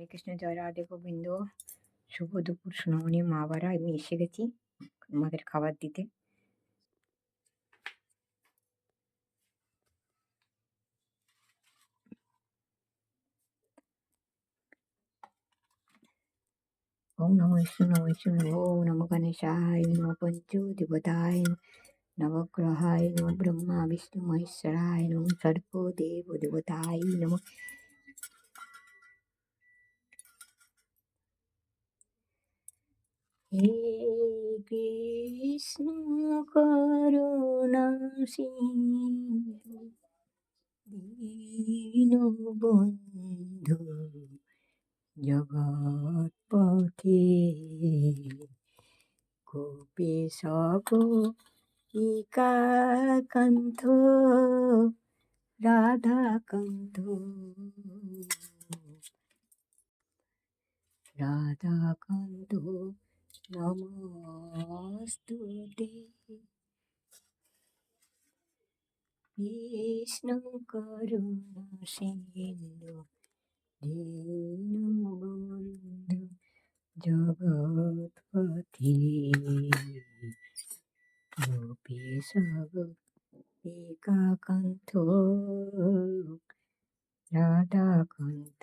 হরে কৃষ্ণ, জয় রাধে গোবিন্দ। শুভ দুপুর সোনামণি মা বারা, আমি এসে গেছি আমাদের খাবার দিতে। ওম নমো বিষ্ণু নমো বিষ্ণু ওম নমো গণেশায়, নমো পঞ্চ দেবতায় নবগ্রহায় নমো ব্রহ্মা, বিষ্ণু মহেশ্বরায়, নমো সর্ব দেব দেবতায় নমো হে কৃষ্ণ করুণা দীন বন্ধু জগৎ পথে গোপেশ গোপিকাকান্ত রাধাকান্ত। রাধাকান্ত নমস্তুতে কৃষ্ণ করুণা সিন্ধু দীনবন্ধু জগৎপতি গোপীশ একাকান্ত রাধাকান্ত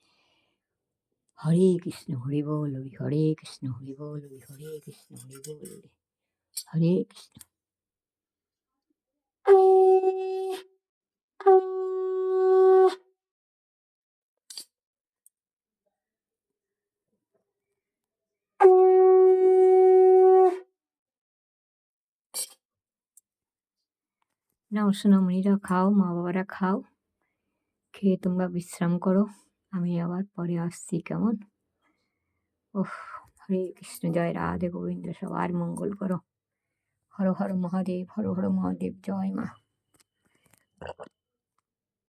হরে কৃষ্ণ, হরে বল, হরে কৃষ্ণ, হরে বল, হরে কৃষ্ণ, হরে বল, হরে কৃষ্ণ। নাও সোনামণিরা, খাও মা বাবারা খাও, খেয়ে তোমরা বিশ্রাম করো। আমি আবার পরে আসছি, কেমন? ওহ হরে কৃষ্ণ, জয় রাধে গোবিন্দ, সবার মঙ্গল করো। হর হর মহাদেব, হর হর মহাদেব, জয় মা।